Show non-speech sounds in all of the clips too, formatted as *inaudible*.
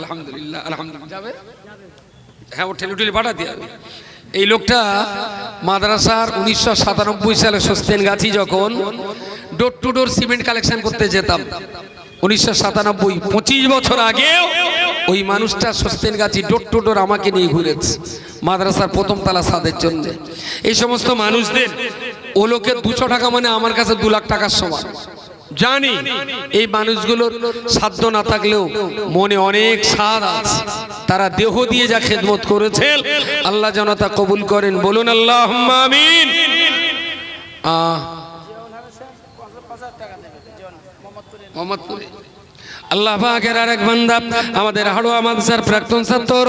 আলহামদুলিল্লাহ আলহামদুলিল্লাহ। যাবে? হ্যাঁ ও ঠেলে পাঠা দিয়ে হবে। এই লোকটা মাদ্রাসার উনিশশো সাতানব্বই সালে সস্তেন গাছি যখন door to door cement collection করতে যেতাম। উনিশশো সাতানব্বই, পঁচিশ বছর আগেও ওই মানুষটা সস্তেন গাছি ডোর টু ডোর আমাকে নিয়ে ঘুরেছে, মাদ্রাসার প্রথম তালা সাদের জন্য। এই সমস্ত মানুষদের ও লোকের দুশো টাকা মানে আমার কাছে দু লাখ টাকার সমান। জানি এই মানুষগুলোর সাধ্য না থাকলেও মনে অনেক সাদ আছে। তারা দেহ দিয়ে যা খেদমত করেছেন আল্লাহ যেন তা কবুল করেন। বলুন আল্লাহ মোহাম্মদপুরে। আল্লাহ পাকের আরেক বান্দা, আমাদের হাড়োয়া মাদ্রাসার প্রাক্তন ছাত্র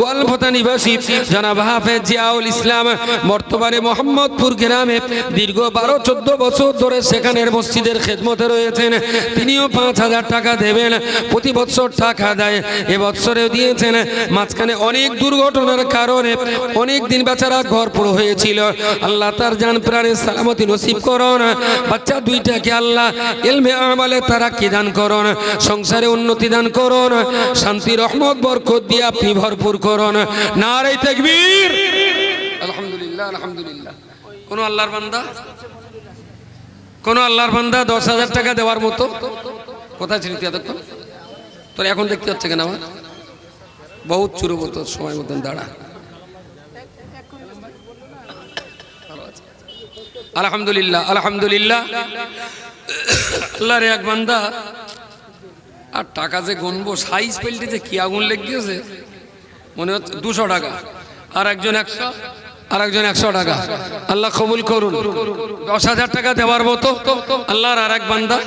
গোয়ালফতা নিবাসী, জনাব হাফেজ জিয়াউল ইসলাম, বর্তমানে মোহাম্মদপুর গ্রামে দীর্ঘ বারো, চোদ্দ বছর ধরে সেখানের মসজিদের খেদমতে রয়েছেন। তিনিও পাঁচ হাজার টাকা দেবেন, প্রতি বছর টাকা দেয়। এ বছরেও দিয়েছেন। মাঝখানে অনেক দুর্ঘটনার কারণে অনেক দিন বেচারা ঘর পুরো হয়েছিল। আল্লাহ তার জান প্রাণের সালামতি নসিব করুন। বাচ্চা দুইটাকে আল্লাহ এলমে আমালে তারা কি দান করুন? সংসারে উন্নতি দান করুন, শান্তি, রহমত, বরকত দিয়ে আপনি ভরপুর করুন। নারে তাকবীর। আলহামদুলিল্লাহ আলহামদুলিল্লাহ। কোন আল্লাহর বান্দা? কোন আল্লাহর বান্দা দশ হাজার টাকা দেওয়ার মতো? কোথায় ছিলি এতক্ষণ? তোর এখন দেখতে হচ্ছে কেন আমার? বহুত চুরবো তোর সময় মতন, দাঁড়া। আলহামদুলিল্লাহ আলহামদুলিল্লাহ। আল্লাহর এক বান্দা আর টাকা যে গনবো সাইজ পেলটি যে কি আগুন লেগ লেগেছে? মনে হচ্ছে দুশো টাকা। আর একজন একশো আর একজন একশো টাকা। আল্লাহ কবুল করুন। দশ হাজার টাকা দেওয়ার মতো আল্লাহর আর এক বান্দা।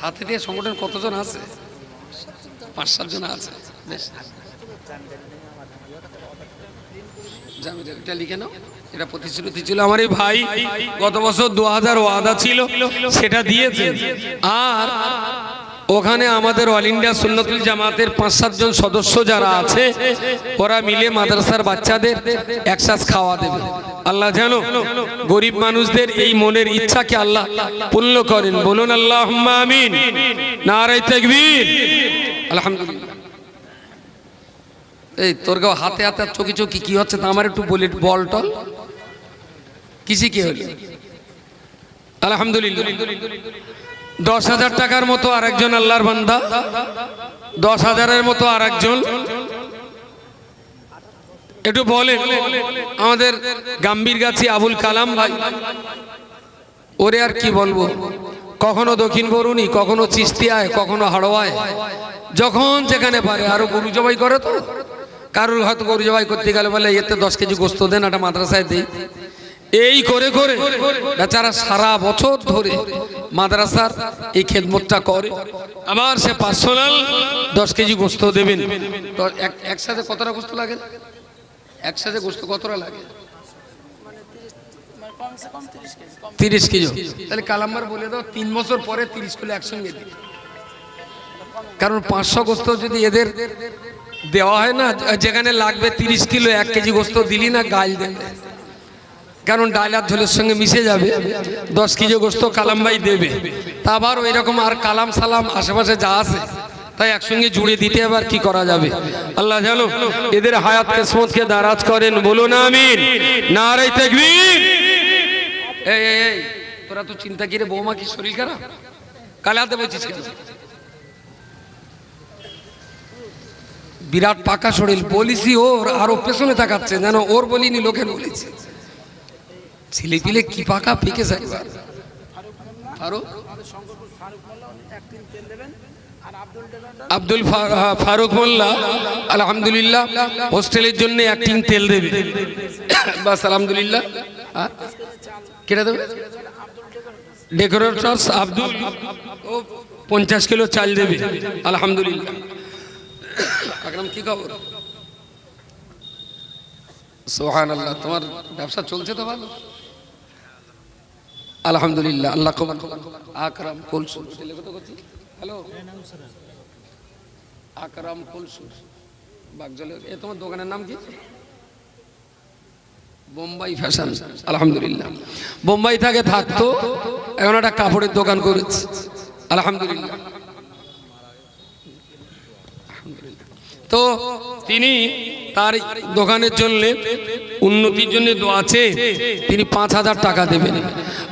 সাথে দিয়ে সংগঠন কতজন আছে? পাঁচ সাতজন আছে। বেশ। জামিল, এটা লিখে নাও। এটা প্রতিশ্রুতি ছিল আমার এই ভাই। গত বছর দু হাজার ওয়াদা ছিল, সেটা দিয়েছে। আর ওখানে আমাদের অল ইন্ডিয়া সুন্নতুল জামাতের পাঁচ সাতজন সদস্য যারা আছে, ওরা মিলে মাদ্রাসার বাচ্চাদের একসাথ খাওয়া দেবে। আল্লাহ জানো, গরিব মানুষদের এই মনের ইচ্ছাকে আল্লাহ পূর্ণ করেন। বলুন আল্লাহ আমিন। নারাই তাকবীর। আলহামদুলিল্লাহ। এই তোর গাও হাতে হাতে চকি চকি কি হচ্ছে তা আমার একটু বলি বল টল। কিসে কি হলো? আলহামদুলিল্লাহ। দশ হাজার টাকার মতো আরেকজন আল্লাহর বান্দা, দশ হাজারের মতো আরেকজন। একটু বলেন, আমাদের গাম্ভীর গাছি আবুল কালাম ভাই, ওরে আর কি বলব? কখনো দক্ষিণ বরুণী, কখনো চিস্তিয়ায়, কখনো হাড়োয়ায়। যখন যেখানে পারে, আরও গরু জবাই করে তো। কারোর হয়তো গরু জবাই করতে গেলে বলে এতে দশ কেজি গোস্ত দেন একটা মাদ্রাসায় দিই। এই করে করে বেচারা সারা বছর ধরে মাদ্রাসার এই খেদমতটা করে। আবার সে পার্সোনাল দশ কেজি গোস্ত দেবেন। একসাথে কতটা গোস্ত লাগে? একসাথে গোস্ত কতটা লাগে? তিরিশ কেজি। তাহলে কালাম্বার বলে দাও, তিন বছর পরে তিরিশ কিলো একসঙ্গে দিই কারণ পাঁচশো গোস্ত যদি এদের দেওয়া হয় না, যেখানে লাগবে তিরিশ কিলো এক কেজি গোস্ত দিলি না, গাল দেবে। কারণ ডাল আর ঝোলের সঙ্গে মিশে যাবে, দশ কেজি গোস্ত কালামবাই দেবে। তা আবার ওই রকম আর কালাম সালাম আশেপাশে যা আছে, তাই একসঙ্গে জুড়ে দিতে আবার কি করা যাবে? আল্লাহ জানো এদের হায়াত কিসমতকে দারাজ করেন, বলুন আমিন। নারাই তাকবীর। এই এই তোরা তো চিন্তা কি রে, বৌমা কি শরীর খারাপ? কালে হাতে বলছিস কেন? বিরাট পাকা শরীর বলিসি ওর, আরও পেছনে তাকাচ্ছে, যেন ওর বলিনি, লোকের বলেছি। ছেলে পিলে কি পাকা পেকে যায়? আব্দুল ফারুক মোল্লা আলহামদুলিল্লাহ হোস্টেলের জন্য একটিং তেল দেবে। বাস আলহামদুলিল্লাহ? কেটে দেবে? ডেকোরেটর্স আব্দুল ও পঞ্চাশ কিলো চাল দেবে। আলহামদুলিল্লাহ। আকরাম কি খবর? সোহান আল্লাহ তোমার ব্যবসা চলছে তো ভালো? আলহামদুলিল্লাহ, আল্লাহ কবুল। আকরাম কুলসুর। হ্যালো? আকরাম কুলসুর। বাগজলে এ তোমার দোকানের নাম কি? বোম্বাই ফ্যাশন। আলহামদুলিল্লাহ। বোম্বাই থেকে থাকতো, এখন একটা কাপড়ের দোকান করেছে। আলহামদুলিল্লাহ। তো তিনি তার দোকানের জন্য উন্নতির জন্য আছে তিনি পাঁচ হাজার টাকা দেবেন।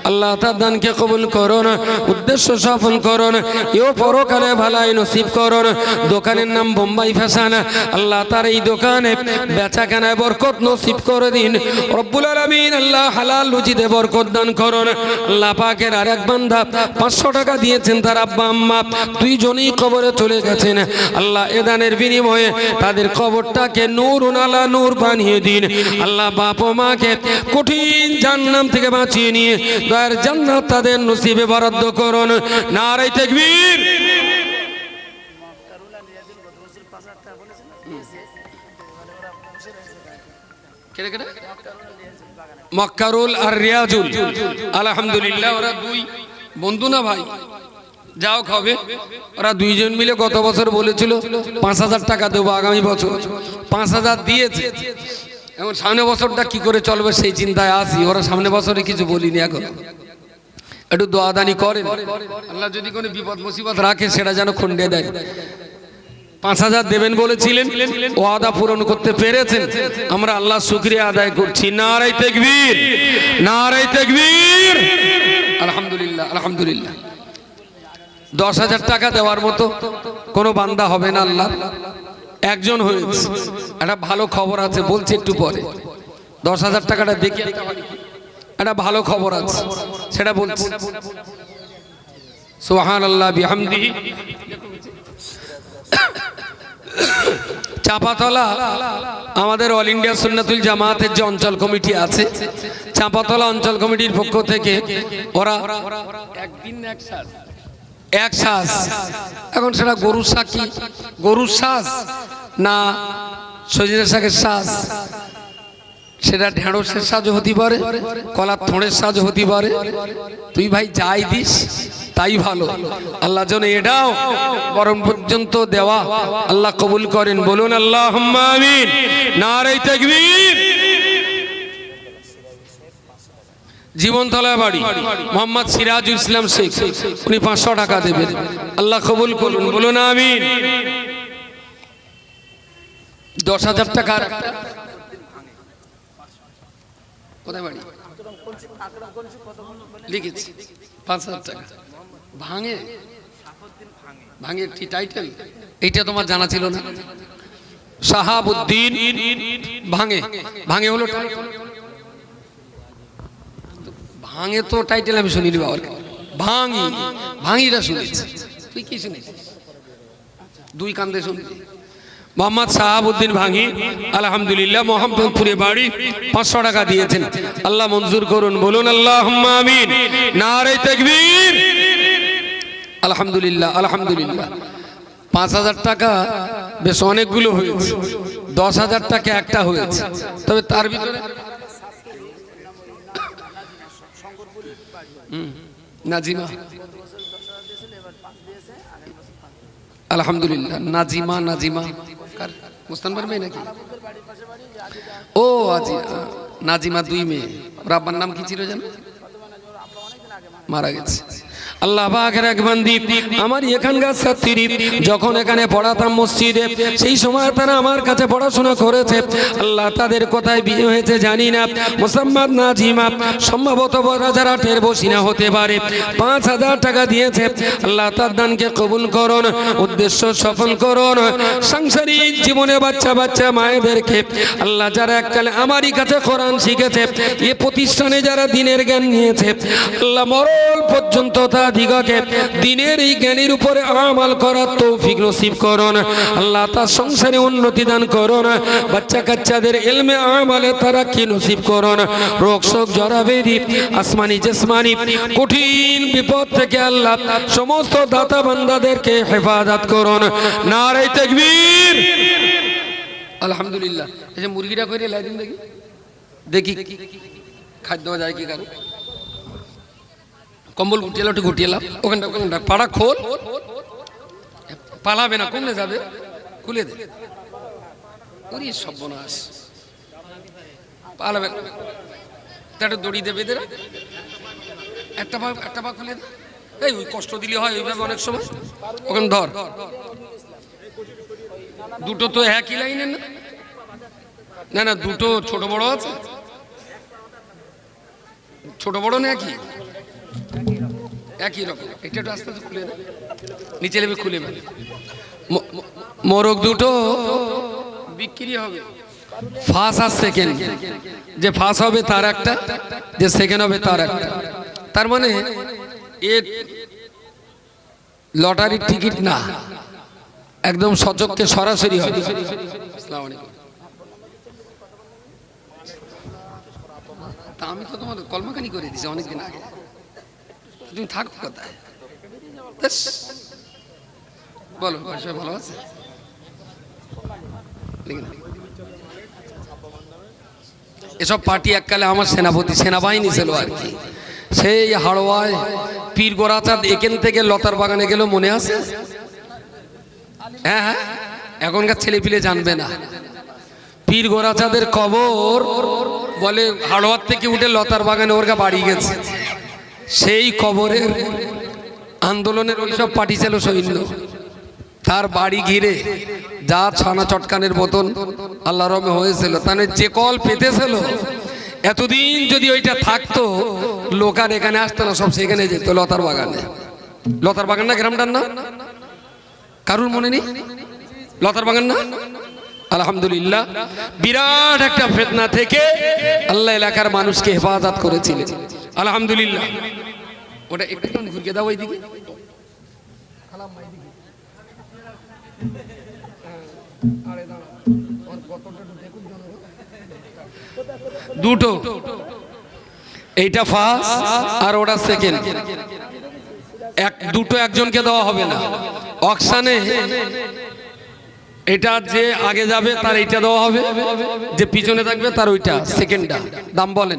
আল্লাহ তার দানকে কবুল করুন, উদ্দেশ্য সফল করুন, এও পরকালে ভালাই নসিব করুন। দোকানের নাম বোম্বাই ফ্যাশন। আল্লাহ তার এই দোকানে বেচা কেনায় বরকত নসিব করে দিন। রব্বুল আলমিন আল্লাহ হালাল রুজিতে বরকত দান করুন। আল্লাহ পাকের আর এক বান্ধা পাঁচশো টাকা দিয়েছেন তার আব্বা আম্মা। দুইজনেই কবরে চলে গেছেন। আল্লাহ এ দানের বিনিময়ে তাদের কবরটাকে নূর নালা নূর বানিয়ে দিন। আল্লাহ বাপ মাকে কঠিন জান্নাম থেকে বাঁচিয়ে নিয়ে দয়ার জান্নাত তাদের নসিবে বরাদ্দ করুন। নারাই তাকবীর। মক্কারুল আর রিয়াজুল। আলহামদুলিল্লাহ ওরা দুই। বন্ধু না ভাই? যাও খাবে। ওরা দুইজন মিলে গত বছর বলেছিল, পাঁচ হাজার টাকা দেবো আগামী বছর। পাঁচ হাজার দিয়েছে। এখন সামনে বছরটা কি করে চলবে সেই চিন্তায় আসি ওরা সামনে বছরে কিছু বলিনি এখন। একটু দোয়াদানি করেন। আল্লাহ যদি কোনো বিপদ, মুসিবত রাখে, সেটা যেন খন্ডে দেয়। পাঁচ হাজার দেবেন বলেছিলেন। ওয়াদা পূরণ করতে পেরেছেন। আমরা আল্লাহ শুক্রিয়া আদায় করছি। নারাই তেকবীর। নারাই তেকবীর। আলহামদুলিল্লাহ আলহামদুলিল্লাহ। দশ হাজার টাকা দেওয়ার মতো কোনো বান্দা হবে না আল্লাহ। একজন হয়েছে। একটা ভালো খবর আছে, বলছি একটু পরে। দশ হাজার টাকাটা দেখি। একটা ভালো খবর আছে, সেটা বলছি। সোহান আল্লাহ বিহামদিহি। চাপাতলা আমাদের অল ইন্ডিয়া সুন্নাতুল জামাতের যে অঞ্চল কমিটি আছে, চাপাতলা অঞ্চল কমিটির পক্ষ থেকে ওরা একদিন এক শ্বাস এক শ্বাস এখন সেটা গরুর শাক গরুর শ্বাস না সজিনা শাকের শ্বাস সেটা ঢেঁড়সের সাজও হতে পারে কলার থোড়ের সাজও হতে পারে। তুই ভাই যাই দিস, তাই ভালো। আল্লাহ যেন এটাও বরং পর্যন্ত দেওয়া আল্লাহ কবুল করেন। বলুন আল্লাহ নারাই তাকবীর। জীবনতলা বাড়ি, মোহাম্মদ সিরাজুল ইসলাম শেখ, উনি পাঁচশো টাকা দেবেন। আল্লাহ কবুল করুন, বলুন আমিন। দশ হাজার টাকার কোথায় বাড়ি? লিখেছি, পাঁচ হাজার টাকা। ভাঙে? ভাঙে কি টাইটেল এইটা তোমার জানা ছিল না? শাহাবুদ্দিন ভাঙে। ভাঙে হলো। ভাঙে তো টাইটেল আমি শুনিনি বাবার। ভাঙি, ভাঙিটা শুনেছি। তুই কি শুনেছিস? দুই কান্দে শুনেছি। মোহাম্মদ সাহাবুদ্দিন ভাঙি, আলহামদুলিল্লাহ, মোহাম্মদপুরে বাড়ি, পাঁচশো টাকা দিয়েছেন। আল্লাহ মঞ্জুর করুন, বলুন আল্লাহ আমিন। নারে তাকবীর। আলহামদুলিল্লাহ আলহামদুলিল্লাহ। পাঁচ হাজার টাকা বেশ অনেকগুলো হয়েছে। দশ হাজার টাকা একটা হয়েছে। তবে তার ভিতরে নাজিমা। আলহামদুলিল্লাহ, নাজিমা নাজিমা। কার? মুস্তান মেয়ে নাকি? ও, আজি নাজিমা দুই মেয়ে। ওর আব্বার নাম কি ছিল জানো মারা গেছে। আল্লাহ পাকের এক বান্দি, আমার এখানকার ছাত্রী যখন এখানে পড়াতাম মসজিদে, সেই সময় তারা আমার কাছে পড়াশোনা করেছে। আল্লাহ তাদের কোথায় বিয়ে হয়েছে, জানি না। মোসাম্মদ নাজিমা, সম্ভবত রাজারাটের বসিনা হতে পারে, পাঁচ হাজার টাকা দিয়েছে। আল্লাহ তার দানকে কবুল করুন, উদ্দেশ্য সফল করুন। সাংসারিক জীবনে বাচ্চা বাচ্চা মায়েদেরকে আল্লাহ যারা এককালে আমারই কাছে কোরআন শিখেছে, এ প্রতিষ্ঠানে যারা দিনের জ্ঞান নিয়েছে, আল্লাহ মরল পর্যন্ত তা দিগকে দিনের এই জ্ঞানের উপরে আমাল করার তৌফিক নসিব করুন। আল্লাহ তার সংসারে উন্নতি দান করুন। বাচ্চা কাচ্চাদের এলমে আমালে তারা কি নসিব করুন? রোগ শোক জরাবেদি আসমানি জেসমানি, কঠিন বিপদ থেকে আল্লাহ সমস্ত দাতা বান্দাদেরকে হেফাজত করুন। নারে তাকবীর। আলহামদুলিল্লাহ। এই যে মুরগিটা করে লাই দিন দেখি। দেখি। খাদ্য যায় কি কারও? কম্বল গুটিয়ে একটু গুটিয়ে লাভ ওখানটা ওখানটা। পাড়া খোল। পালাবে না কমলে যাবে। খুলে দে। ওরে সর্বনাশ। পালাবে একটা দড়ি দেবে এদের। একটা পা একটা পা খুলে দে। এই, ওই কষ্ট দিলে হয় ওইভাবে অনেক সময়। ওখানে ধর। দুটো তো একই লাইনের না। না না, দুটো ছোট বড় আছে। ছোট বড় না একই? একই রকম। এটা একটু আস্তে খুলে। নিচে নেবে খুলে মানে মোরগ দুটো বিক্রি হবে। ফার্স্ট আর সেকেন্ড যে ফার্স্ট হবে তার একটা, যে সেকেন্ড হবে তার একটা। তার মানে এ লটারির টিকিট না। একদম সচককে সরাসরি হবে। তা আমি তো তোমার কলমাকানি করে দিছি অনেকদিন আগে। তুমি থাকো কোথায়। বলো সবাই ভালো আছে? এসব পার্টি এককালে আমার সেনাপতি, সেনাবাহিনী ছিল আর কি। সেই হাড়োয়ায় পীর গোরাচাঁদ এখান থেকে লতার বাগানে গেল মনে আছে? হ্যাঁ হ্যাঁ এখনকার ছেলে পিলে জানবে না। পীর গোরাচাঁদের কবর বলে হাড়োয়ার থেকে উঠে লতার বাগানে ওর বাড়ি গেছে। সেই কবরের আন্দোলনের ওইসব পার্টি ছিল সৈন্য। তার বাড়ি ঘিরে যা ছানা চটকানের মতন আল্লাহ রমে হয়েছিল, তাহলে যে কল পেতেছিল, এতদিন যদি ওইটা থাকতো, লোক আর এখানে আসতো না, সব সেখানে যেত লতার বাগানে। লতার বাগান না গ্রামটার নাম কারুর মনে নেই? লতার বাগান না? আলহামদুলিল্লাহ। বিরাট একটা ফেতনা থেকে আল্লাহ এলাকার মানুষকে হেফাজত করেছিলেন। আলহামদুলিল্লাহ। ওটা একটু ঘুরিয়ে দাও ওইদিকে। দুটো। এইটা ফার্স্ট আর ওটা সেকেন্ড এক, দুটো একজনকে দেওয়া হবে না। অকশানে এটা যে আগে যাবে তার এইটা দেওয়া হবে। যে পিছনে থাকবে তার ওইটা সেকেন্ডটা দাম বলেন।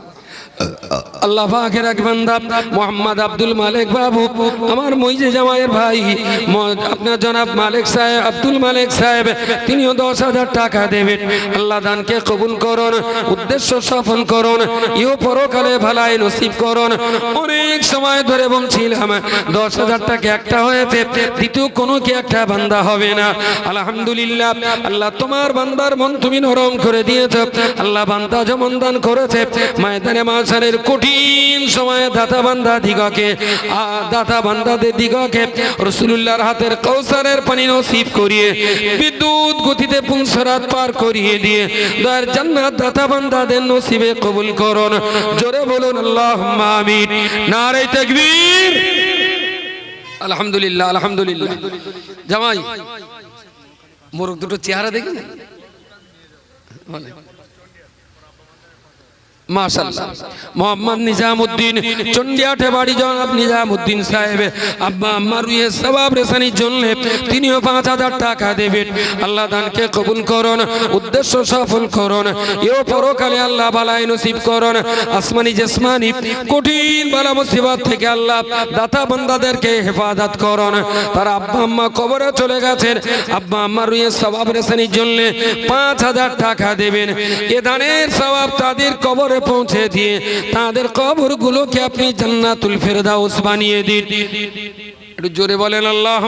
আল্লাহ পাকের এক বান্দা, মোহাম্মদ আব্দুল মালিক বাবু। আমার মইজে জামাইয়ের ভাই আপনার জনাব মালিক সাহেব, আব্দুল মালিক সাহেব, তিনিও দশ হাজার টাকা দেবেন। আল্লাহ দানকে কবুল করুন, উদ্দেশ্য সফল করুন, ইও পরকালে ভালাই নসিব করুন। অনেক সময় ধরে বলছিলাম, দশ হাজার টাকা একটা হয়েছে, দ্বিতীয় কোনো কি একটা বান্দা হবে না। আলহামদুলিল্লাহ, আল্লাহ তোমার বান্দার মন তুমি নরম করে দিয়েছ। আল্লাহ বান্দা যেমন দান করেছে, ময়দানে মাসারের কঠিন সময়ে দাতা বান্দা দিগকে দাতা বান্দাদের দিগকে রসুলুল্লাহর হাতের কৌসারের পানি নসিব করিয়ে, বিদ্যুৎ গতিতে পুংসরাত পার করিয়ে দিয়ে, দয়ার জান্নাত দাতা বান্দাদের নসিবে কবুল করুন। জোরে বলুন আল্লাহ আমিন। নারে তাকবীর। আলহামদুলিল্লাহ আলহামদুলিল্লাহ। জামাই মোরগ দুটো চেহারা দেখেন? মোহাম্মদ বাড়ি জনাব নিজামউদ্দিন সাহেব। আব্বা সবাব তিনিও পাঁচ হাজার টাকা দেবেন। আল্লাহ দানকে কবুল উদ্দেশ্য সফল আল্লাহ নসিব আসমানি কঠিন থেকে আল্লাহ দাতা বান্দাদেরকে হেফাজত করুন। তার আব্বা আম্মা কবরে চলে গেছেন। আব্বা আম্মার রুয়ে সবাব রেসানির জন্য পাঁচ হাজার টাকা দেবেন। এ দানের সবাব তাদের কবরে পৌঁছে দিয়ে তাদের কবরগুলোকে আপনি জান্নাতুল ফেরদাউস বানিয়ে দিন। একটু জোরে বলেন আল্লাহ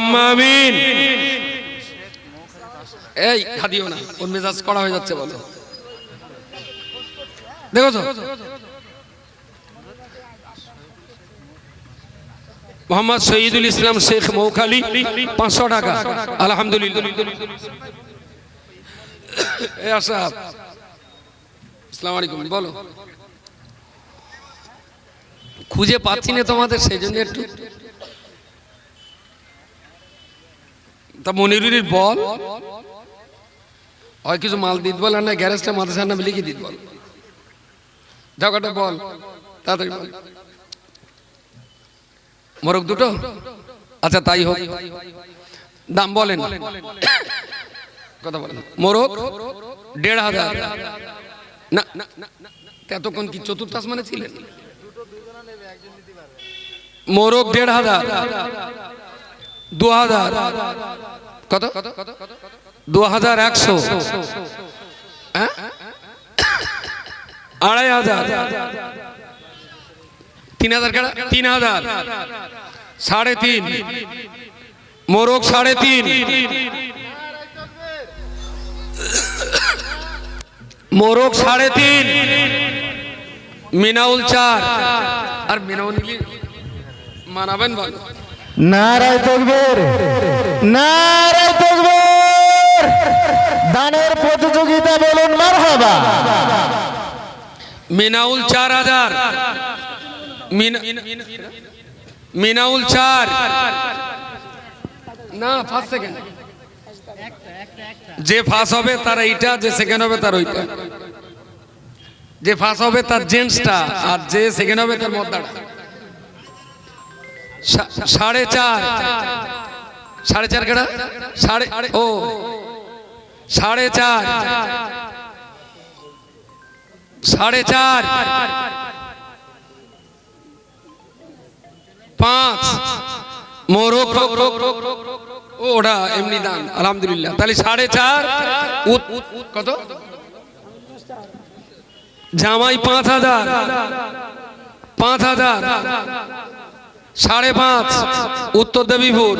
এই, খাদিও না ওর মেজাজ করা হয়ে যাচ্ছে বলো। দেখো মোহাম্মদ শহীদুল ইসলাম শেখ মৌখালি, পাঁচশো টাকা। আলহামদুলিল্লাহ। আসসালামু আলাইকুম, বলো। খুঁজে পাচ্ছি না তোমাদের, সেই জন্য একটু। তা মনিরুরির বল। হয় কিছু মাল দিত বল না গ্যারেজটা মাদ্রাসার নামে লিখে দিত বল। ঝগড়াটা বল, তাড়াতাড়ি মোরগ দুটো? আচ্ছা তাই হোক। দাম বলেন। কথা বলেন। মোরগ, দেড় হাজার। না এতক্ষণ কি চতুর্থ আসমানে ছিলেন? মোরগ দেড় হাজার, দু হাজার। কত? দু হাজার একশো। হ্যাঁ? আড়াই হাজার। তিন হাজার কাটা তিন হাজার। সাড়ে তিন। মোরগ সাড়ে তিন। মোরগ সাড়ে তিন মিনাউল চার। আর মিনাউল মানাবেন ভালো নারায় তকবীর নারায় তকবীর। দানের প্রতিযোগিতা বলুন মারহাবা। মিনাউল চার হাজার মিনাউল চার। না ফার্স্ট সেকেন্ড যে ফার্স্ট হবে তার এইটা, যে সেকেন্ড হবে তার ওইটা। যে ফার্স্ট হবে তার জেন্টসটা আর যে সেকেন্ড হবে তার মদ্দাটা। সাড়ে চার। সাড়ে চার কেটা সাড়ে ও। সাড়ে চার। সাড়ে চার। পাঁচ। মোরগ। ও, ওটা এমনি দান, আলহামদুলিল্লাহ। তাহলে সাড়ে চার কত? জামাই পাঁচ হাজার পাঁচ হাজার, সাড়ে পাঁচ, উত্তর দেবীপুর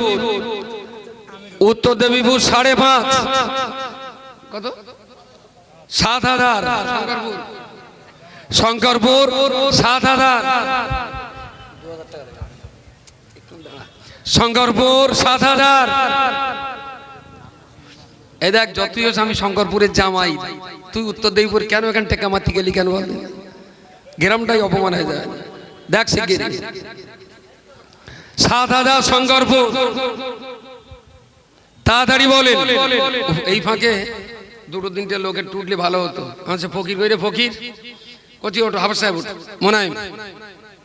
উত্তর দেবীপুর সাড়ে পাঁচ, কত? সাত হাজার শঙ্করপুর সাত হাজার শঙ্করপুর সাত হাজার এই দেখ, যতই আমি শঙ্করপুরের জামাই, তুই উত্তর দেবীপুর কেন এখান থেকে আমার গেলি কেন বল গ্রামটাই অপমান হয়ে যায়। দেখ সাত হাজার শঙ্করপুর। তাড়াতাড়ি বলেন এই ফাঁকে দুটো তিনটে লোকের টুটলে ভালো হতো। আচ্ছা ফকির কইরে ফকির? কচি ওটো হাফ সাহেব ওঠো। মনে হয়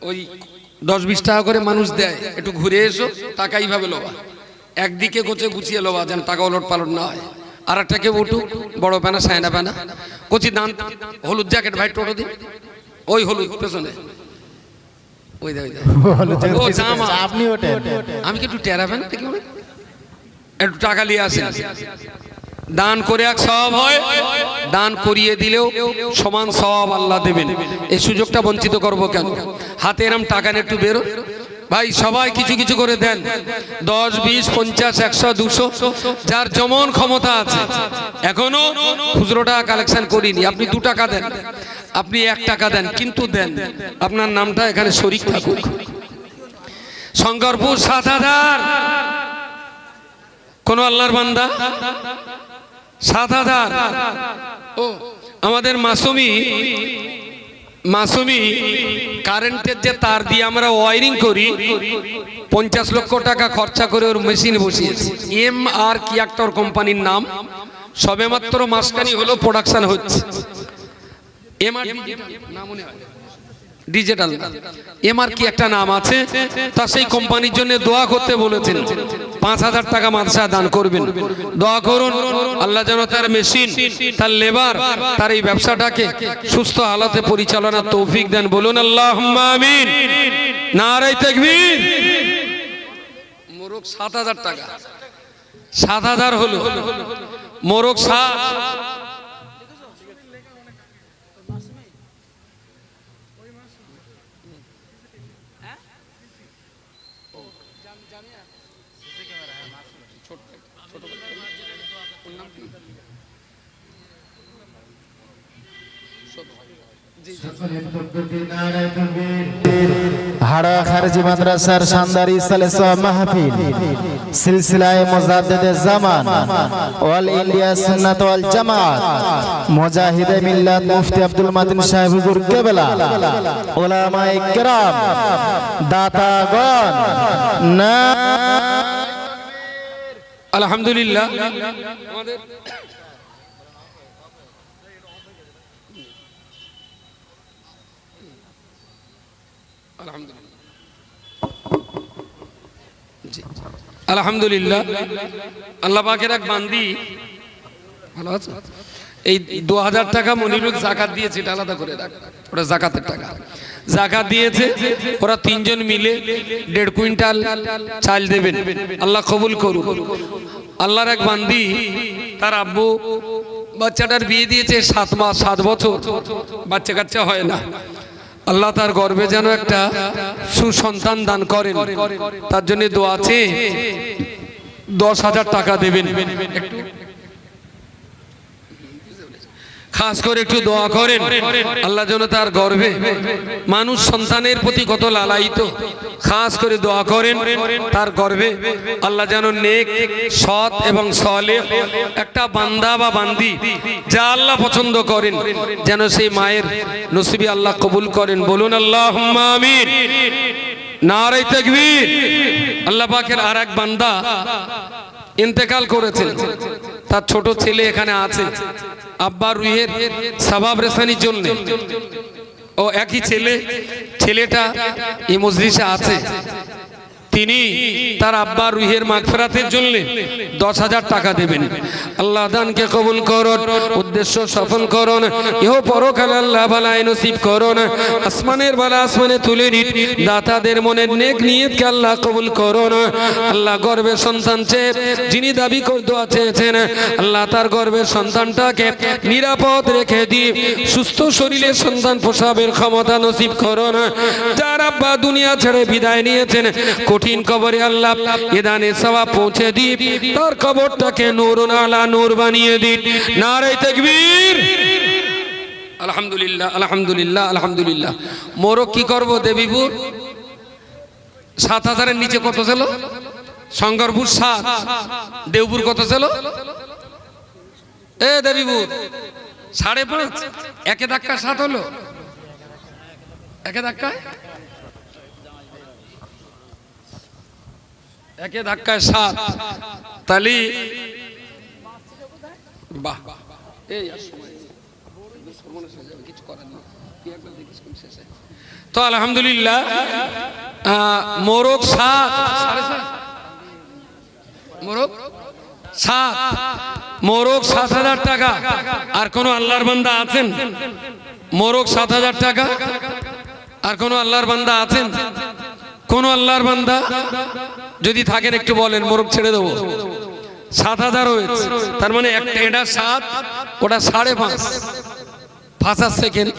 ওই দশ বিশ টাকা করে মানুষ দেয়। একটু ঘুরে এসো টাকা এইভাবে লোবা। একদিকে কোচে গুছিয়ে লোবা যেন টাকা ওলট পালট না হয়। আর একটা কেউ উঠুক বড় প্যানা সায়না প্যানা কচি দান হলুদ জ্যাকেট ভাই টোটো দিন। ওই হলুদ পেছনে। ওই *laughs* আমি কি একটু টেরাবেন একটু টাকা নিয়ে আসেন। দান করে এক সব হয়, দান করিয়ে দিলেও সমান সব আল্লাহ দেবেন। এই সুযোগটা বঞ্চিত করব কেন? হাতে এরম টাকা একটু বেরো। ভাই, সবাই কিছু কিছু করে দেন। দশ, বিশ, পঞ্চাশ, একশো, দুশো, যার যেমন ক্ষমতা আছে। এখনও খুচরো টাকা কালেকশন করিনি। আপনি দু টাকা দেন। আপনি এক টাকা দেন, কিন্তু দেন। আপনার নামটা এখানে শরিক থাকুক। শঙ্করপুর সাত হাজার। কোন আল্লাহর বান্দা? সাত হাজার। আমাদের মাসুমি মাসুমি কারেন্টের যে তার দিয়ে আমরা ওয়ারিং করি, পঞ্চাশ লক্ষ টাকা খরচা করে ওর মেশিন বসিয়েছি। এম আর কি একটা কোম্পানির নাম। সবেমাত্র মাসখানি হলো প্রোডাকশন হচ্ছে। এম আর মনে হয় ডিজিটাল এমআর কি একটা নাম আছে, তা সেই কোম্পানির জন্য দোয়া করতে বলেছেন। পাঁচ হাজার টাকা মাদ্রাসা দান করবেন। দোয়া করুন, আল্লাহ যেন তার মেশিন তার লেবার তার এই ব্যবসাটাকে সুস্থ হালাতে পরিচালনার তৌফিক দেন। বলুন আল্লাহ আমিন। নারাই তাকবীর। মোরগ সাত হাজার টাকা। সাত হাজার হলো। মোরগ সাত। হাড়া মাদ্রাসার শানদারি সালেসা মাহফিল সিলসিলায়ে মুজাদ্দিদে জামান ওয়াল ইন্ডিয়া সুন্নাত ওয়াল জামাত মুজাহিদে মিল্লাত মুফতি আব্দুল মাদিন সাহেব হুজুর কেবলা উলামায়ে কিরাম দাতাগণ না আলহামদুলিল্লাহ। আমাদের আলহামদুলিল্লাহ। আলহামদুলিল্লাহ। আল্লাহ পাকের এক বান্দি। ভালো আছে? এই দু হাজার টাকা মনিরুল জাকাত দিয়েছে, এটা আলাদা করে রাখ। ওটা জাকাতের টাকা। জাকাত দিয়েছে, ওরা তিনজন মিলে দেড় কুইন্টাল চাল দেবেন। আল্লাহ কবুল করুন আল্লাহর এক বান্দি, তার আব্বু বাচ্চাটার বিয়ে দিয়েছে সাত মাস, সাত বছর। বাচ্চা কাচ্চা হয় না। আল্লাহ তার গর্বে যেন একটা সুসন্তান দান করেন। তার জন্য দোয়া আছে। দশ হাজার টাকা দেবেন। খাস করে একটু দোয়া করেন। আল্লাহ যেন তার গর্বে মানুষ সন্তানের প্রতি কত লালায়িত, খাস করে দোয়া করেন। তার গর্বে আল্লাহ যেন নেক, সৎ এবং সলে একটা বান্দা বা বান্দি যা আল্লাহ পছন্দ করেন, যেন সেই মায়ের নসিবি আল্লাহ কবুল করেন। বলুন আল্লাহ আল্লাহ পাকের আর এক বান্দা ইন্তেকাল করেছেন তার ছোট ছেলে এখানে আছে। আব্বা রুহের সাবাব রেসানির জন্য। ও একই ছেলে ছেলেটা এই মজলিসে আছে। তিনি তার আব্বা রুহের মাগফেরাতের জন্য দশ হাজার টাকা দেবেন। আল্লাহ দানকে কবুল করুন, উদ্দেশ্য সফল করুন, ইহ পরকাল আল্লাহ বালায় নসিব করুন, আসমানের বালা আসমানে তুলে নিন, দাতাদের মনের নেক নিয়তকে আল্লাহ কবুল করুন। আল্লাহ গর্বের সন্তান চেয়ে, যিনি দাবি দোয়া চেয়েছেন, আল্লাহ তার গর্বের সন্তানটাকে নিরাপদ রেখে দিয়ে সুস্থ শরীরে সন্তান পোষাবের ক্ষমতা নসিব করুন। যার আব্বা দুনিয়া ছেড়ে বিদায় নিয়েছেন কঠিন কবরে আল্লাহ এদানে সওয়া পৌঁছে দিই তার কবরটাকে নূর আলা নূর বানিয়ে দিন। নারে তাকবীর। আলহামদুলিল্লাহ আলহামদুলিল্লাহ আলহামদুলিল্লাহ। মোরও কি করব দেবীপুর সাত হাজারের নিচে কত ছিল? শঙ্করপুর সাত। দেবপুর কত ছিল? এ দেবীপুর সাড়ে পাঁচ। একে ধাক্কা সাত হলো? একে ধাক্কায়? একে ধাক্কায় সাত। তালি। বাহ। এই কিছু। তো আলহামদুলিল্লাহ মোরগ সাত। সাড়ে সাত। মোরগ সাত হাজার টাকা। আর কোন আল্লাহর বান্দা আছেন? মোরগ সাত হাজার টাকা। আর কোন আল্লাহর বান্দা আছেন? কোন আল্লাহর বান্দা যদি থাকেন একটু বলেন, মোরগ ছেড়ে দেবো। সাত হাজার হয়েছে, তার মানে একটা এটা সাত, ওটা সাড়ে পাঁচ। হাজার সেকেন্ড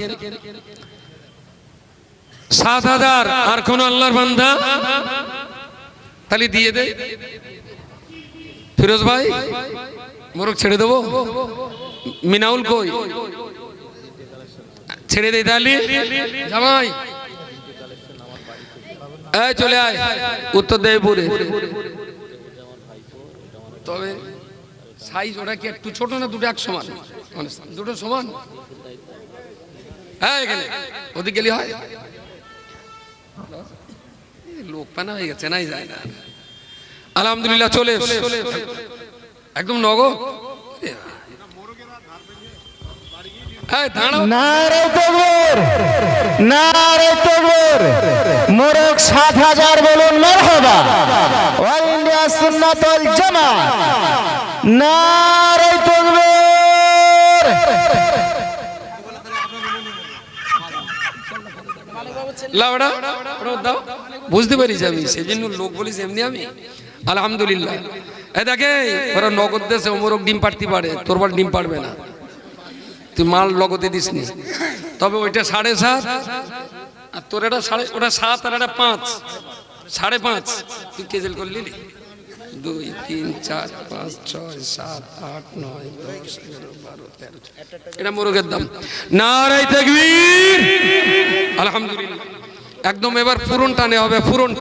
সাত হাজার, আর কোন আল্লাহর বান্দা? তাহলে দিয়ে দে। ফিরোজ ভাই, মোরগ ছেড়ে দেবো? মিনাউল কই? ছেড়ে দেয় তাহলে। জামাই এই চলে আয়। উত্তর দেবপুরে। তবে সাইজ ওটা কি একটু ছোট না দুটো এক সমান মানে দুটো সমান? হ্যাঁ এখানে। ওদিক গেলে হয়। লোক পানা হয়ে গেছে, নাই যায়। না আলহামদুলিল্লাহ, চলে। একদম নগদ? তকবীর মোরগ সাত হাজার বলুন মারহাবা। অল ইন্ডিয়া সুন্নাত ওয়াল জামাত নারে তকবীর লাউডা দাও। বুঝতে পারিস আমি সেজন্য লোক বলিস এমনি আমি। আলহামদুলিল্লাহ। এ দেখে ওরা নগদ দেশে অমরক ডিম পাড়তে পারে তোর ডিম পারবে না। তুই মাল লগতে দিস নি তবে ওইটা সাড়ে সাত। আর তোর এটা সাড়ে ওটা সাত আর এটা পাঁচ। সাড়ে পাঁচ। তুই কেজেল করলি? দুই, তিন, চার, পাঁচ, ছয়, সাত, আট, নয়, দশ, এগারো, বারো, তেরো এটা মোরগের দাম। নারাই তাকবীর। আলহামদুলিল্লাহ। একদম এবার ফুরন টানে হবে ফুরন